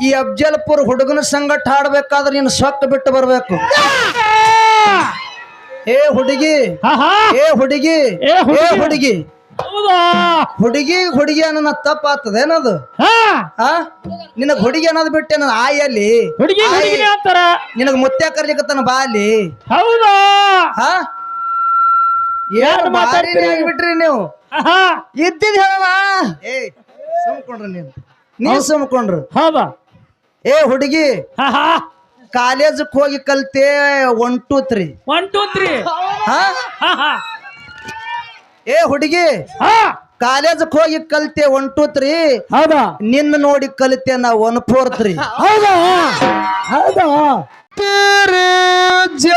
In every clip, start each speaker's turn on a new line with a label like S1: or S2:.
S1: ಈ ಅಫ್ಜಲ್ಪುರ್ ಹುಡುಗನ ಸಂಗಟ ಹಾಡ್ಬೇಕಾದ್ರೆ ನೀನು ಸೊಕ್ಕ ಬಿಟ್ಟು ಬರ್ಬೇಕು. ಏ ಹುಡುಗಿ ಏ ಹುಡುಗಿ
S2: ಏ ಹುಡುಗಿ.
S1: ಹುಡುಗಿ. ಹುಡುಗಿ ಅನ್ನೋ ತಪ್ಪಾತದೇನದು
S2: ಹಾ.
S1: ಆ? ನಿನಗ್ ಹುಡುಗಿ ಅನ್ನೋದು ಬಿಟ್ಟೆ ನನ್ನ ಆಯಲ್ಲಿ ನಿನಗ್ ಮುತ್ಯ ಕರ್ಲಿಕತ್ತಾನ ಬಾಲಿ
S2: ಹೌದಾ?
S1: ಏನ್ ಬಿಟ್ರಿ ನೀವು. ಇದ್ದಿದ್ ಹೇಳವಾ ಏ ಸುಮ್ಕೊಂಡ್ರಿ ನೀನು. ನೀವ್ ಸುಮ್ಕೊಂಡ್ರು.
S2: ಹೌದಾ?
S1: ಏ ಹುಡುಗಿ
S2: ಹಾ ಹಾ.
S1: ಕಾಲೇಜಕ್ ಹೋಗಿ ಕಲ್ತೆ one two three
S2: one two three
S1: ಹಾ?
S2: ಹಾ ಹಾ.
S1: ಏ ಹುಡುಗಿ
S2: ಹಾ.
S1: ಕಾಲೇಜಕ್ ಹೋಗಿ ಕಲ್ತೆ ಒನ್ ಟೂ ತ್ರೀ
S2: ಹೌದಾ?
S1: ನಿನ್ನ ನೋಡಿ ಕಲಿತೆ ನಾ ಒನ್ ಫೋರ್ ತ್ರೀ
S2: ಹೌದಾ? ಹೌದಾ?
S1: ಹಾಡುದಕ್ಕ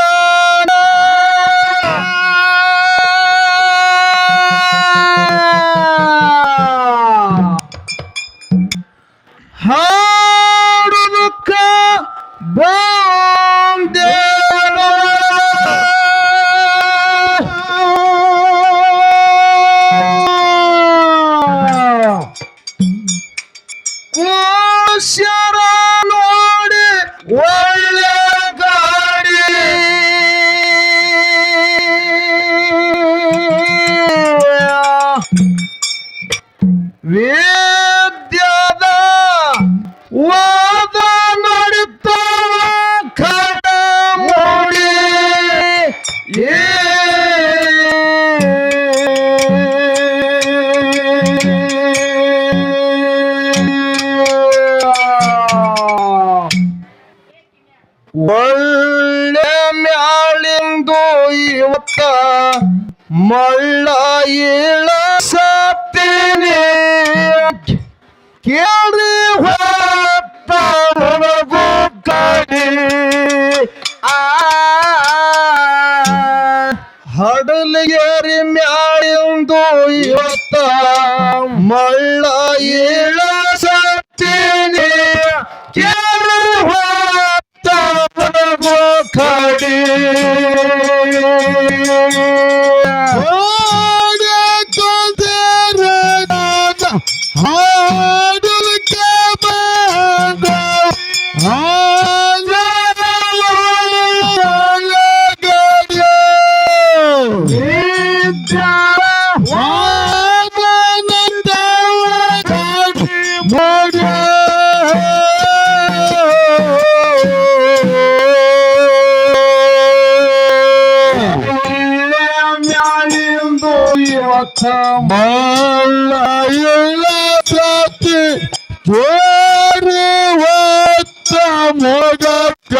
S1: ಕೋಶರ ನೋಡಿ. ಒಳ್ಳೆ ಮ್ಯಾಳಿಂದು ಇವತ್ತ ಮಳ್ಳ ಇಳ ಸತ್ತೀನಿ. ಕೇಳಿ ಹೊತ್ತ ಕಡಿ. ಆ ಹಡಲಿಗೆರಿ ಮ್ಯಾಳಿಂದು ಇವತ್ತ ಮಳ್ಳ ಇಳ ನನಗೂ ಹೊತ್ತ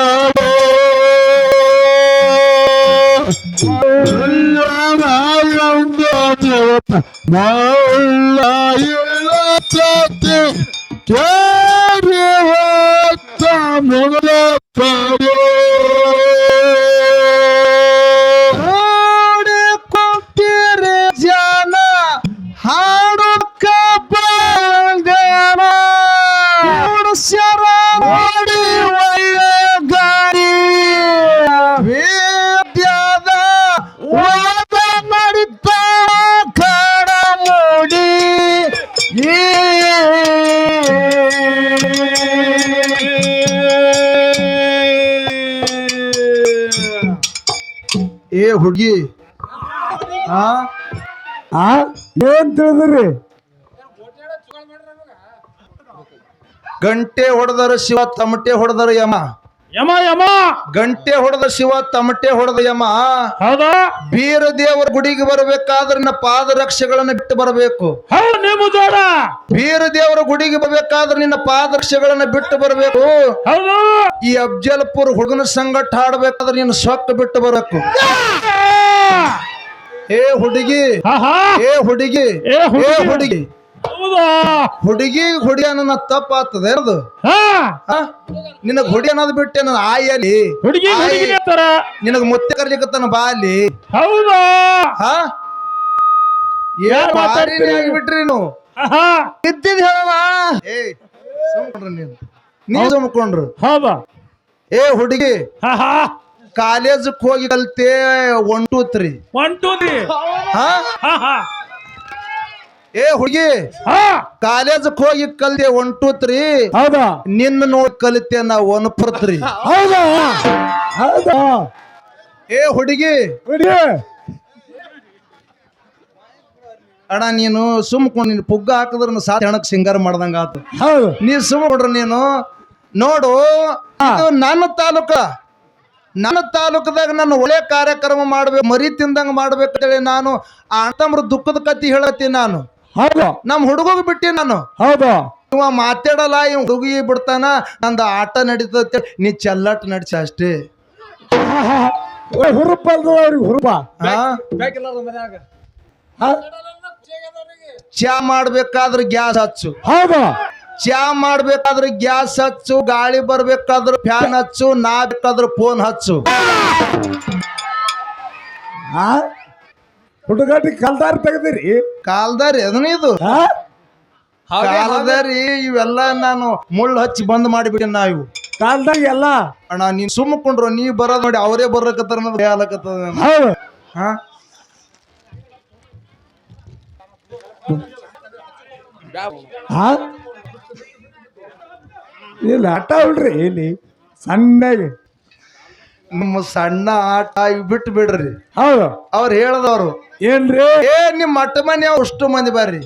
S1: ಹುಡುಗಿ? ಆ?
S2: ಆ? ಏನ್ ತಿಳಿದ್ರಿ?
S1: ಗಂಟೆ ಹೊಡೆದರ ಶಿವ ತಮಟೆ ಹೊಡೆದರ ಯಮ.
S2: ಯಮ ಯಮ.
S1: ಗಂಟೆ ಹೊಡೆದ ಶಿವ ತಮಟೆ ಹೊಡೆದ ಯಮ.
S2: ಹೌದಾ?
S1: ಬೀರ ದೇವರ ಗುಡಿಗೆ ಬರಬೇಕಾದ್ರೆ ನಿನ್ನ ಪಾದರಕ್ಷೆಗಳನ್ನ ಬಿಟ್ಟು ಬರಬೇಕು. ಬೀರ ದೇವರ ಗುಡಿಗೆ ಬರಬೇಕಾದ್ರೆ ನಿನ್ನ ಪಾದರಕ್ಷೆಗಳನ್ನ ಬಿಟ್ಟು ಬರಬೇಕು. ಈ ಅಫ್ಜಲ್ಪುರ್ ಹುಡುಗನ ಸಂಗಟ ಹಾಡ್ಬೇಕಾದ್ರೆ ನೀನು ಸೊಕ್ಕ ಬಿಟ್ಟು ಬರಬೇಕು. ಏ ಹುಡುಗಿ. ಏ ಹುಡುಗಿ.
S2: ಏ ಹುಡುಗಿ.
S1: ಹುಡುಗಿ
S2: ಹೌದಾ?
S1: ಹುಡುಗಿ ಹುಡುಗಿ ಅನ್ನೋ ತಪ್ಪಾಗ್ತದೆ ಅದು
S2: ಹಾ?
S1: ನಿನಗ್ ಹುಡಿ ಅನ್ನೋದು ಬಿಟ್ಟೆ ನನ್ನ ಆಯಲ್ಲಿ.
S2: ಹುಡುಗಿ ನಿನಗ ಅಂತಾರ?
S1: ನಿನಗ್ ಮುತ್ತೆ ಕರ್ಲಿಕತ್ತಾನ ಬಾ ಅಲ್ಲಿ
S2: ಹೌದಾ?
S1: ಹಾ?
S2: ಯಾರ್
S1: ಏನ್
S2: ಮಾತಾಡ್ತೀರಿ?
S1: ಮಾತಾಡ್ತೀರಿ ಆಗ್ಬಿಟ್ರಿ ನೀವು ಇದ್ದಿದ್ ಹೇಳವ ಏ ಸುಮ್ಕೊಂಡ್ರಿ ನೀವು ನೀವು ಸುಮ್ಕೊಂಡ್ರು.
S2: ಹೌದಾ?
S1: ಏ ಹುಡುಗಿ.
S2: ಹಾ ಹಾ.
S1: ಕಾಲೇಜಕ್ ಹೋಗಿ ಕಲ್ತೆ one two three.
S2: One two three?
S1: ಹಾ
S2: ಹಾ.
S1: ಏ ಹುಡುಗಿ
S2: ಹಾ.
S1: ಕಾಲೇಜಕ್ ಹೋಗಿ ಕಲ್ದೆ ಒನ್ ಟೂ ತ್ರೀ
S2: ಹೌದಾ?
S1: ನಿನ್ನ ನೋಡ್ ಕಲಿತೆ ನಾ ಒನ್ ಫೋರ್ ತ್ರೀ
S2: ಹೌದಾ? ಹೌದಾ?
S1: ಏ ಹುಡುಗಿ
S2: ಅಡಾ
S1: ಅಣ್ಣ ನೀನು ಸುಮ್ಕೊಂಡು ನೀನು ಪುಗ್ಗ ಹಾಕಿದ್ರ ಸಾತ್ ಹೆಣಕ್ ಸಿಂಗಾರ ಮಾಡ್ದಂಗ ಆತು.
S2: ಹೌದು.
S1: ನೀ ಸುಮ್ಮ ಕೊಡ್ರಿ ನೀನು. ನೋಡು ಇದು ನನ್ನ ತಾಲೂಕ. ನನ್ನ ತಾಲೂಕದಾಗ ನಾನು ಒಳ್ಳೆ ಕಾರ್ಯಕ್ರಮ ಮಾಡ್ಬೇಕು ಮರಿ ತಿಂದಂಗ ಮಾಡ್ಬೇಕಂತೇಳಿ ನಾನು ಆ ದುಃಖದ ಕತಿ ಹೇಳತ್ತೀನಿ ನಾನು.
S2: ಹೌದು.
S1: ನಮ್ಮ ಹುಡುಗ ಬಿಟ್ಟಿ ನಾನು.
S2: ಹೌದು.
S1: ಇವ ಮಾತಾಡಲ್ಲ ಇವ್ ಹುಡುಗಿ ಬಿಡ್ತಾನ ನಂದು ಆಟ ನಡೀತದೆ ನೀ ಚೆಲ್ಲಾಟ ನಡ್ಸ ಅಷ್ಟೇ.
S2: ಹುರುಪ ಅಲ್ದ ಅವ್ರಿಗೆ ಹುರುಪ.
S1: ಹಾ
S2: ಹಾ?
S1: ಚಾ ಮಾಡ್ಬೇಕಾದ್ರೆ ಗ್ಯಾಸ್ ಹಚ್ಚು.
S2: ಹೌದು.
S1: ಚಾ ಮಾಡ್ಬೇಕಾದ್ರೆ ಗ್ಯಾಸ್ ಹಚ್ಚು ಗಾಳಿ ಬರ್ಬೇಕಾದ್ರೆ ಫ್ಯಾನ್ ಹಚ್ಚು ನಾ ಬೇಕಾದ್ರೆ ಫೋನ್ ಹಚ್ಚು.
S2: ಹಾ ಹುಡುಗಾಟಿ ಕಲ್ದಾರ ತೆಗ್ದಿರಿ.
S1: ಕಾಲ್ದಾರಿ ಅದನ್ನ ಇದು.
S2: ಹಾ?
S1: ಕಾಲದಾರಿ ಇವೆಲ್ಲ ನಾನು ಮುಳ್ಳು ಹಚ್ಚಿ ಬಂದ್ ಮಾಡಿಬಿಟ್ಟೆ ನಾ ಇವು.
S2: ಕಾಲ್ದಾಗ ಎಲ್ಲ?
S1: ಅಣ್ಣ ನೀನ್ ಸುಮ್ಮಕೊಂಡ್ರು ನೀ ಬರೋದ್ ನೋಡಿ ಅವರೇ ಬರ್ಲಕತ್ತಾರ ಅನ್ನೋದು ಭಯ ಆಗ್ಲಕತ್ತದ ನನಗೆ.
S2: ಹೌದು.
S1: ಹಾ?
S2: ಹಾ? ಇಲ್ಲ ಆಟ ಬಿಡ್ರಿ ಇಲ್ಲಿ ಸಣ್ಣಗೆ.
S1: ನಿಮ್ಮ ಸಣ್ಣ ಆಟ ಇವ್ ಬಿಟ್ಟು ಬಿಡ್ರಿ.
S2: ಹೌದು.
S1: ಅವ್ರು ಹೇಳದವ್ರು
S2: ಏನ್ರಿ?
S1: ಏ ನಿಮ್ಮ ಅಟ್ಟ ಮನೆ ಅಷ್ಟು ಮಂದಿ ಬರ್ರಿ.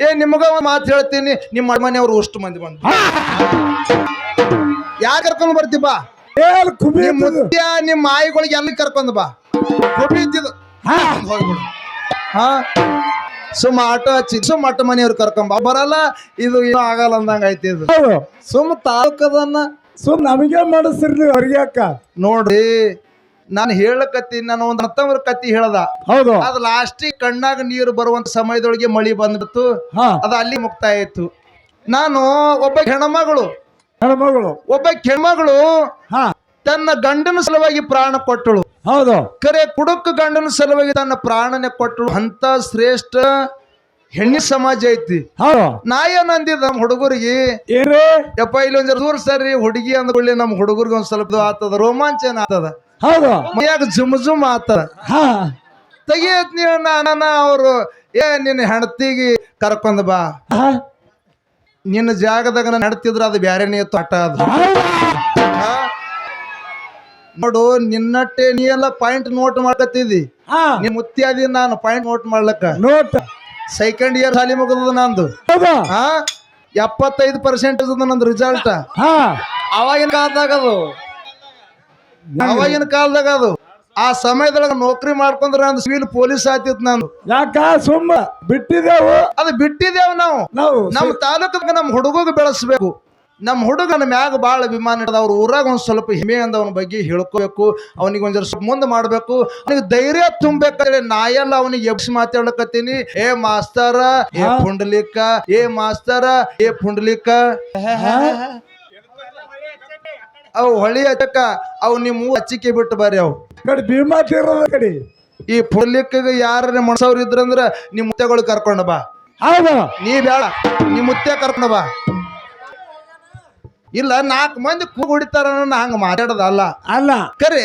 S1: ಏ ನಿಮಗ ಒಂದ್ ಮಾತು ಹೇಳ್ತೀನಿ ನಿಮ್ಮ ಅಟ್ಟ ಮನೆಯವ್ರು ಅಷ್ಟು ಮಂದಿ ಬಂದ್ರು. ಯಾರು ಕರ್ಕೊಂಡ್ ಬರ್ತಿ ಬಾ?
S2: ಏ ಕುಬಿ
S1: ನಿಮ್ ಮುತ್ಯ ನಿಮ್ಮ ಮಾಯಿಗಳಿಗೆ ಎಲ್ಲ ಕರ್ಕೊಂಡ್ ಬಾ? ಕುಬಿ ಇದ್ದಿದ್ದು.
S2: ಹಾ?
S1: ಹೋಗ್ಬಿಡು. ಹಾ? ಸುಮ್ಮ ಆಟೋ ಹಚ್ಚಿ ಸುಮ್ಮ ಅಟ್ಟ ಮನೆಯವ್ರು ಕರ್ಕೊಂಡ್ ಬಾ. ಬರಲ್ಲ ಇದು ಏನೂ ಆಗಲ್ಲ ಅಂದಂಗ ಐತಿ ಇದು.
S2: ಹೌದು.
S1: ಸುಮ್ಮ ತಾಲೂಕದನ್ನ
S2: ಸುಮ್ ನಮಗೆ ಮಾಡಿಸ್ತಿರ್ಲಿ ಅವ್ರಿಗೆ ಅಕ್ಕ
S1: ನೋಡ್ರಿ ನಾನು ಹೇಳಕತ್ತೀನಿ ನಾನು ಒಂದು ಹತ್ತಂಬ್ರ ಕತ್ತಿ ಹೇಳ್ದ.
S2: ಹೌದು.
S1: ಅದು ಲಾಸ್ಟಿಗೆ ಕಣ್ಣಾಗ ನೀರು ಬರುವಂತ ಸಮಯದೊಳಗೆ ಮಳಿ ಬಂದ್ಬಿಡ್ತು.
S2: ಹಾ.
S1: ಅದು ಅಲ್ಲಿ ಮುಕ್ತಾಯ ಇತ್ತು ನಾನು ಒಬ್ಬ ಹೆಣ್ಮಗಳು.
S2: ಹೆಣ್ಮಗಳು.
S1: ಒಬ್ಬ ಹೆಣ್ಮಗಳು
S2: ಹಾ.
S1: ತನ್ನ ಗಂಡನ ಸಲುವಾಗಿ ಪ್ರಾಣ ಕೊಟ್ಟಳು.
S2: ಹೌದು.
S1: ಕರೆ ಕುಡುಕ ಗಂಡನ ಸಲುವಾಗಿ ತನ್ನ ಪ್ರಾಣನೆ ಕೊಟ್ಟಳು. ಅಂತ ಶ್ರೇಷ್ಠ ಹೆಣ್ಣಿ ಸಮಾಜ ಐತಿ. ನಾ ಏನ್ ಅಂದಿದ್ ನಮ್ಮ ಹುಡುಗರಿಗೆ.
S2: ಏನ್ರಿ
S1: ಯಪ್ಪ ಇಲ್ಲಿ ಒಂದ್ ದೂರ ಸರಿ ಹುಡುಗಿ ಅಂದ್ಕೊಳ್ಳಿ ನಮ್ಮ ಹುಡುಗರಿಗೆ ಒಂದ್ ಸ್ವಲ್ಪ ಇದು ಆತದ ರೋಮಾಂಚನ ಆತದ.
S2: ಹೌದು.
S1: ಮೈಯಾಗ ಜುಮ್ ಜುಮ್ ಆತದ. ತೆಗಿಯತ್ ನೀವು ನಾನ ಅವರು. ಏ ನಿನ್ನ ಹೆಂಡತಿಗೆ ಕರ್ಕೊಂಡ್ ಬಾ. ನಿನ್ನ ಜಾಗದಾಗ ನಾನು ನಡ್ತಿದ್ರ ಅದು ಬ್ಯಾರೆನೇ ಆಟ ಅದು? ನೋಡು ನಿನ್ನಟ್ಟೆ ನೀ ಎಲ್ಲ ಪಾಯಿಂಟ್ ನೋಟ್ ಮಾಡ್ಕತ್ತಿದಿ. ನೀ ಮುತ್ಯಾದಿ ನಾನು ಪಾಯಿಂಟ್ ನೋಟ್ ಮಾಡ್ಲಕ್ಕ.
S2: ನೋಟ್
S1: ಸೆಕೆಂಡ್ ಇಯರ್ ಸಾಲಿ ಮುಗಿದ ನಂದು. ಹಾ ಎಪ್ಪತ್ತೈದು ಪರ್ಸೆಂಟ್ ಅದ ನಂದು ರಿಸಲ್ಟ್
S2: ಹಾ.
S1: ಅವಾಗಿನ ಕಾಲದಾಗ ಅದು. ಅವಾಗಿನ ಕಾಲದಾಗ ಅದು. ಆ ಸಮಯದೊಳಗ ನೌಕರಿ ಮಾಡ್ಕೊಂಡ್ರೆ ನಂದು ಸಿವಿಲ್ ಪೊಲೀಸ್ ಆತಿತ್ತು ನಾನು
S2: ಯಾಕ ಸುಮ್ಮ ಬಿಟ್ಟಿದೆವು
S1: ಅದು ಬಿಟ್ಟಿದ್ದೇವು ನಾವು.
S2: ನಾವು
S1: ನಮ್ಮ ತಾಲೂಕದಾಗ ನಮ್ಮ ಹುಡುಗಗೆ ಬೆಳೆಸ್ಬೇಕು. ನಮ್ಮ ಹುಡುಗನ ಮ್ಯಾಗ ಭಾಳ ಅಭಿಮಾನ ಇಡದ ಅವ್ರ ಊರಾಗ ಒಂದು ಸ್ವಲ್ಪ ಹಿಮೆ ಅಂದ ಅವನ ಬಗ್ಗೆ ಹೇಳ್ಕೋಬೇಕು. ಅವನಿಗೆ ಒಂದ್ ಸ್ವಲ್ಪ ಮುಂದೆ ಮಾಡಬೇಕು. ಅವನಿಗೆ ಧೈರ್ಯ ತುಂಬಬೇಕಾದ್ರೆ ನಾಯೆಲ್ಲ ಅವನಿಗೆ ಎಬ್ಸಿ ಮಾತಾಡ್ಲಕತ್ತೀನಿ. ಏ ಮಾಸ್ತರ ಏ ಪುಂಡ್ಲಿಕ್ಕ ಏ ಮಾಸ್ತರ ಏ ಪುಂಡ್ಲಿಕ್ಕ ಅವು ಹೊಳಿ ಹಚ್ಚಕ್ಕ ಅವು ನಿಮ್ಮ ಹಚ್ಚಿಕೆ ಬಿಟ್ಟು ಬರ್ರಿ ಅವು.
S2: ಕಡೆ ಭೀಮಾ ಕಡೆ.
S1: ಈ ಪುಂಡ್ಲಿಕ್ಕ ಯಾರ ಮನಸವ್ರು ಇದ್ರಂದ್ರ ನಿಮ್ಮ ಮುತ್ತೆಗಳು ಕರ್ಕೊಂಡ ಬಾ.
S2: ಹೌದು.
S1: ನೀ ಬೇಡ ನಿಮ್ಮ ಮುತ್ತೆ ಕರ್ಕೊಂಡು ಬಾ. ಇಲ್ಲ ನಾಲ್ಕು ಮಂದಿ ಕೂಗ್ ಹೊಡಿತಾರ ಹಂಗ ಮಾತಾಡೋದಲ್ಲ.
S2: ಅಲ್ಲ.
S1: ಕರೆ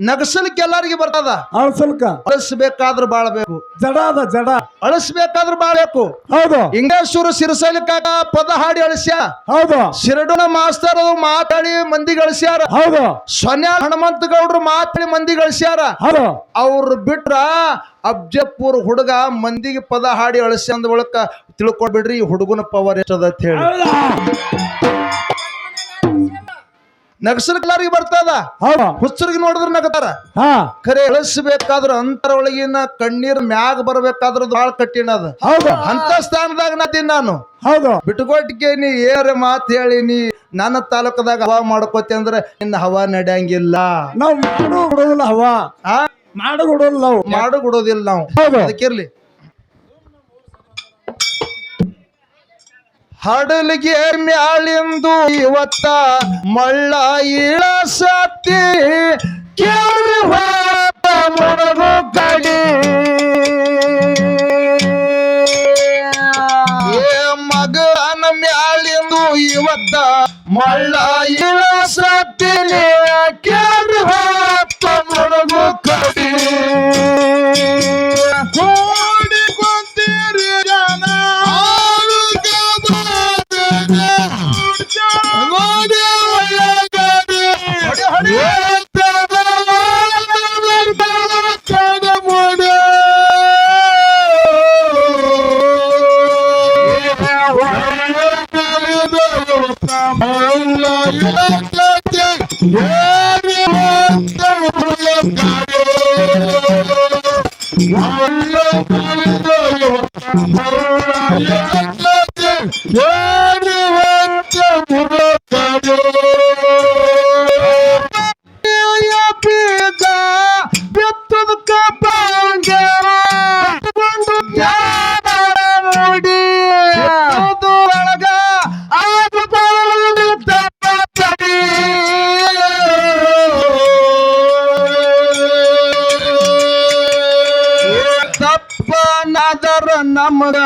S1: ನಗಸಲಿಕ್ಕೆ ಎಲ್ಲರಿಗೆ ಬರ್ತದ?
S2: ಅಳಸಲ್ಕ.
S1: ಅಳಸ್ಬೇಕಾದ್ರೂ ಬಾಳ್ಬೇಕು.
S2: ಜಡ ಅದ ಜಡ.
S1: ಅಳಸ್ಬೇಕಾದ್ರೂ ಬಾಳ್ಬೇಕು.
S2: ಹೌದು.
S1: ಇಂಗೇಶ್ವರ ಸಿರಸಲಿಕ್ಕ ಪದ ಹಾಡಿ ಅಳಿಸ್ಯ?
S2: ಹೌದು.
S1: ಶಿರಡುನ ಮಾಸ್ತರ್ ಮಾತಾಡಿ ಮಂದಿ ಗಳಿಸ್ಯಾರ?
S2: ಹೌದು.
S1: ಸೊನ್ಯಾ ಹನುಮಂತ ಗೌಡ್ರು ಮಾತಾಡಿ ಮಂದಿ ಗಳಿಸ್ಯಾರ?
S2: ಹೌದು.
S1: ಅವ್ರು ಬಿಟ್ರ ಅಬ್ಜಪುರ್ ಹುಡುಗ ಮಂದಿಗೆ ಪದ ಹಾಡಿ ಅಳಿಸಿ ಅಂದ ಬಳಕ ತಿಳ್ಕೊಂಡ್ಬಿಡ್ರಿ ಈ ಹುಡುಗನ ಪವರ್ ಎಷ್ಟದ ಅಂತ ಹೇಳಿ.
S2: ಹೌದಾ?
S1: ನಗಸಲ್ಕಲಾರಿಗೆ ಬರ್ತದ?
S2: ಹೌದು.
S1: ಹುಚ್ಚರಿಗೆ ನೋಡಿದ್ರೆ ನಗತಾರ?
S2: ಹಾ.
S1: ಖರೆ ಅಳಿಸ್ಬೇಕಾದ್ರ ಅಂತರ ಒಳಗಿನ ಕಣ್ಣೀರ್ ಮ್ಯಾಗ ಬರ್ಬೇಕಾದ್ರ ಬಾಳ ಕಠಿಣ ಅದ.
S2: ಹೌದು.
S1: ಅಂತ ಸ್ಥಾನದಾಗ ನಾತೀನಿ ನಾನು.
S2: ಹೌದು.
S1: ಬಿಟ್ಕೊಟ್ಟಿಗೆ ನೀ ಏರ ಮಾತು ಹೇಳಿ ನೀ ನನ್ನ ತಾಲೂಕದಾಗ ಹವಾ ಮಾಡ್ಕೋತಿ ಅಂದ್ರೆ ನಿನ್ನ ಹವಾ ನಡೆಯಂಗಿಲ್ಲ.
S2: ನಾವು ಹವಾ.
S1: ಆ?
S2: ನಾವು.
S1: ಮಾಡು ಕೊಡೋದಿಲ್ಲ ನಾವು.
S2: ಹೌದು.
S1: ಅದಕ್ಕಿರ್ಲಿ ಹಡಲಿಗೆ ಮ್ಯಾಳಿಂದು ಇವತ್ತ ಮಳ್ಳ ಇಳಸತಿ. ಕೇಳಿ ಹೋತ ಮೊಳಗು ಕಡಿ ಏ ಮಗನ ಮ್ಯಾಳಿಂದು ಇವತ್ತ ಮಳ್ಳ
S3: Yeah! ಆದರ ನಮ್ಮದ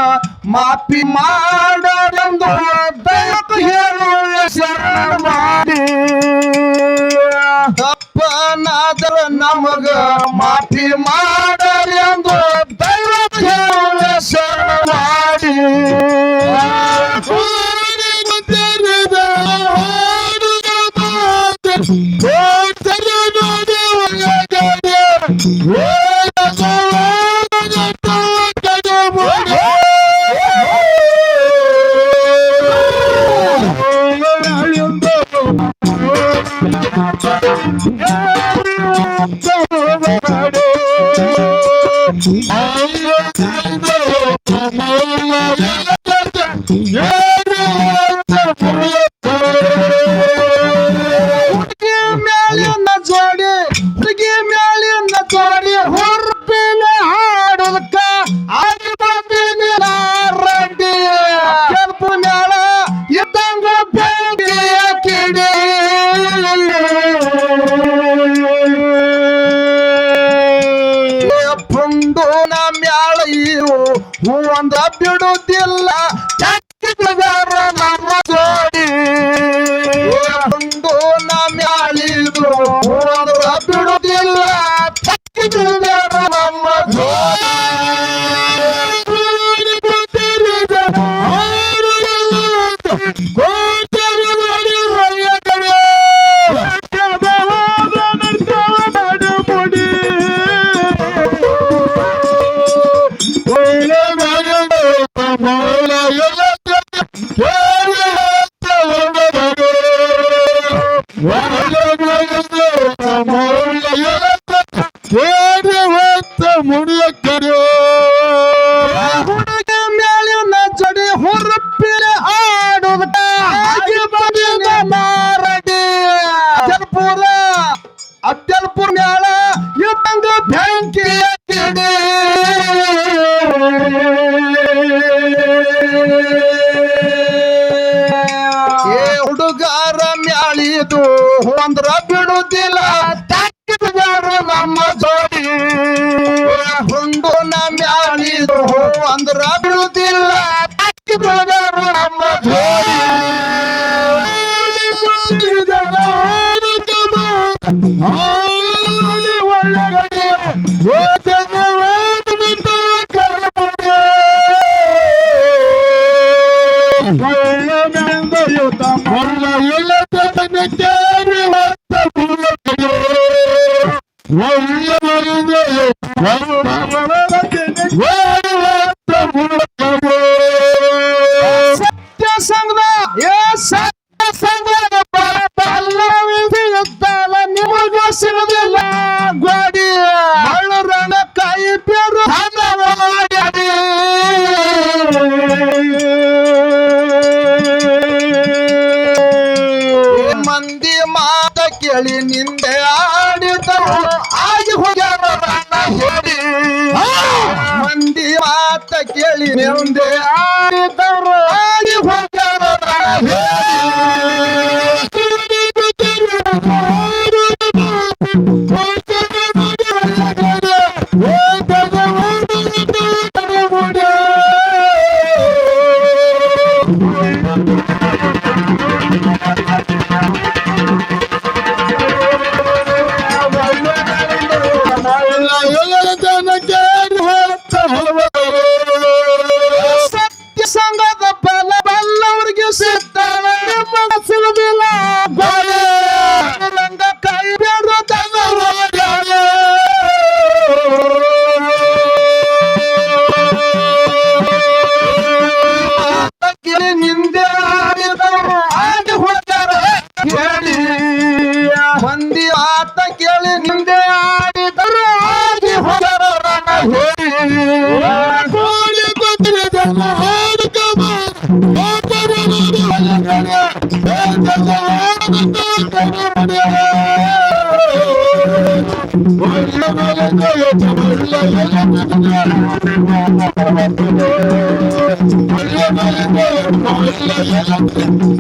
S3: ಮಾಪಿ ಮಾಡರೆಂದು ಹೇಳುವ ಶರಣ ಮಾಡಿ. ತಪ್ಪನಾದರ ನಮಗ ಮಾಪಿ ಮಾಡರೆಂದು ಹೇಳುವ ಶರಣ ಮಾಡಿ. Oh, సభ్యుడు ಇದು ಅಂದ್ರ ಬಿಡುದಿಲ್ಲ. ನಮ್ಮ ಜೋಡಿ. ಹುಂಡು ಮ್ಯಾಲಿದು ಅಂದ್ರ ಬಿಡುದಿಲ್ಲ. ನಮ್ಮ ಜೋಡಿ. Woo!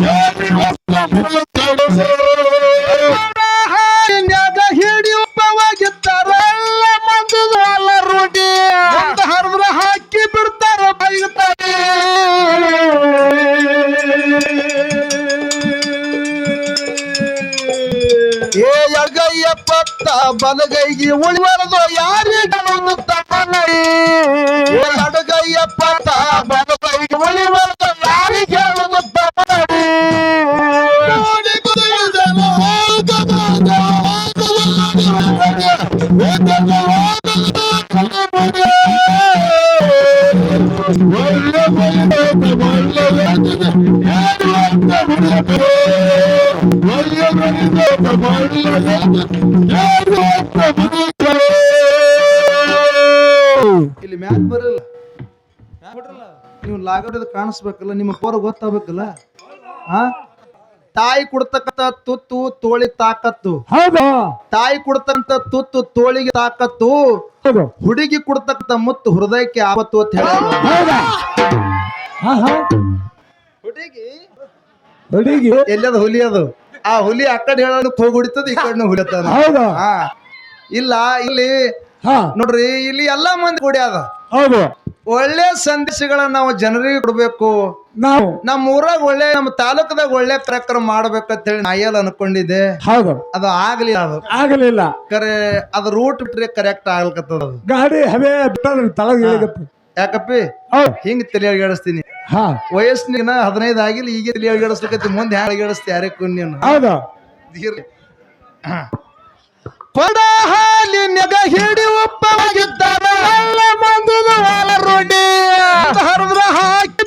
S3: يا ಇಲ್ಲಿ ಮ್ಯಾಚ್ ಬರಲ್ಲ. ನೀವು ಲಾಗಡದ ಕಾಣಿಸ್ಬೇಕಲ್ಲ ನಿಮ್ಮ ಪೋರ ಗೊತ್ತಾಗಬೇಕಲ್ಲ? ಹಾ ತಾಯಿ ಕೊಡ್ತಕ್ಕಂತ ತುತ್ತು ತೋಳಿ ತಾಕತ್ತು.
S2: ಹೌದು.
S3: ತಾಯಿ ಕೊಡ್ತಕ್ಕಂತ ತುತ್ತು ತೋಳಿಗೆ ತಾಕತ್ತು. ಹುಡುಗಿ ಕೊಡ್ತಕ್ಕಂತ ಮುತ್ತು ಹೃದಯಕ್ಕೆ ಆಪತ್ತು ಅಂತ ಹೇಳಿ. ಹುಡುಗಿ.
S2: ಹುಡುಗಿ.
S3: ಎಲ್ಲದ ಹುಲಿ ಅದು? ಆ ಹುಲಿ ಆ ಕಡೆ ಹೇಳೋದಕ್ಕೆ ಹೋಗಿ ಹೊಡಿತದ ಈ ಕಡೆ ಹುಡಿತಾನ
S2: ಹೌದು.
S3: ಹಾ. ಇಲ್ಲ ಇಲ್ಲಿ
S2: ಹಾ.
S3: ನೋಡ್ರಿ ಇಲ್ಲಿ ಎಲ್ಲಾ ಮಂದಿ ಕುಡಿಯದ
S2: ಹೌದು.
S3: ಒಳ್ಳೆ ಸಂದೇಶಗಳನ್ನ ನಾವು ಜನರಿಗೆ ಕೊಡ್ಬೇಕು.
S2: ನಾವು.
S3: ನಮ್ಮ ಊರಾಗ ಒಳ್ಳೆ ನಮ್ಮ ತಾಲೂಕದಾಗ ಒಳ್ಳೆ ಕಾರ್ಯಕ್ರಮ ಮಾಡ್ಬೇಕಂತ ಹೇಳಿ ನಾಯಲ್ ಅನ್ಕೊಂಡಿದ್ದೆ?
S2: ಹೌದು.
S3: ಅದು ಆಗ್ಲಿಲ್ಲ ಅದು.
S2: ಆಗಲಿಲ್ಲ.
S3: ಕರೆ ಅದು ರೂಟ್ ಬಿಟ್ರೆ ಕರೆಕ್ಟ್ ಆಗ್ಲಕತ್ತದ ಅದು.
S2: ಗಾಡಿ ಹವೆ ಬಿಟ್ಟ ತಳಗ
S3: ಯಾಕಪ್ಪಿ?
S2: ಹೌದು.
S3: ಹಿಂಗ್ ತಲೆ ಅಳಗಾಡಿಸ್ತೀನಿ
S2: ಹಾ.
S3: ವಯಸ್ಸಿನ ಹದಿನೈದು ಆಗಿಲ್ಲ ಈಗ ಇಲ್ಲಿ ಅಳಗಾಡಿಸ್ಲಿಕ್ಕತ್ತಿ ಮುಂದೆ ಹ್ಯಾಂಗ ಅಳಗಾಡಿಸ್ತಿ ಯಾರೇ ಕುನ್ಯನು?
S2: ಹೌದು.
S3: ಇರ್ಲಿ. ಹಾಲಿ ಹಾಲಿನ್ಯಾಗ ಹಿಡಿ ಉಪ್ಪವಾಗಿದ್ದಾರ ಎಲ್ಲ ರುಡಿ ಹರಿದ್ರ ಹಾಕಿ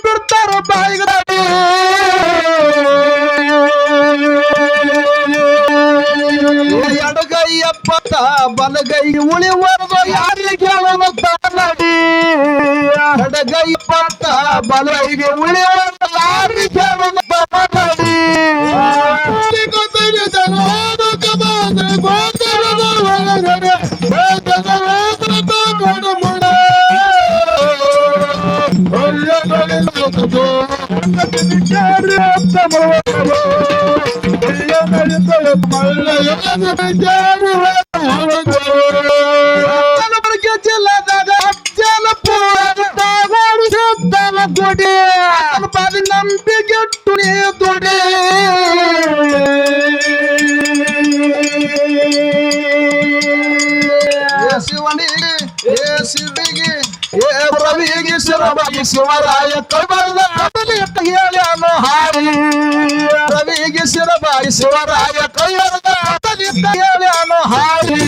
S3: ಎಪ್ಪತ್ತ ಬಲಗೈ ಉಳಿವರ್ದು ಯಾರಿಗೆ ತಾನಡಿ ಎಡಗೈ ಎಪ್ಪತ್ತ ಬಲಗೈಗೆ ಉಳಿವರ್ದು ಯಾರಿಗೆ ಕೇಳೋದು ತಾನಡಿ ಕಲಬುರಗಿ ಜಿಲ್ಲಾದಾಗ ಪೂರನ ಗುಡಿ ಬಾದಿ ನಂಬಿಗೆಟ್ಟು ದುಡಿ ಶಿವನಿಗೆ, ಏ ಶಿವಿಗೆ ಏ ರವಿಗೆ, ಶಿವರಾಯ ಕೈಬಲ್ಲ ಹೇಳ್ಯಾನು ಹಾರಿ ಶಿವರಾಯ ಕೈಯರದ ಕಬಲಿಯತ್ತ ಹೇಳ್ಯಾನು ಹಾರಿ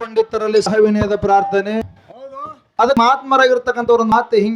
S3: ಪಂಡಿತರಲ್ಲಿ ಸಹವಿನಯದ ಪ್ರಾರ್ಥನೆ. ಅದು ಒಂದು ಮಾತು ಹಿಂಗೆ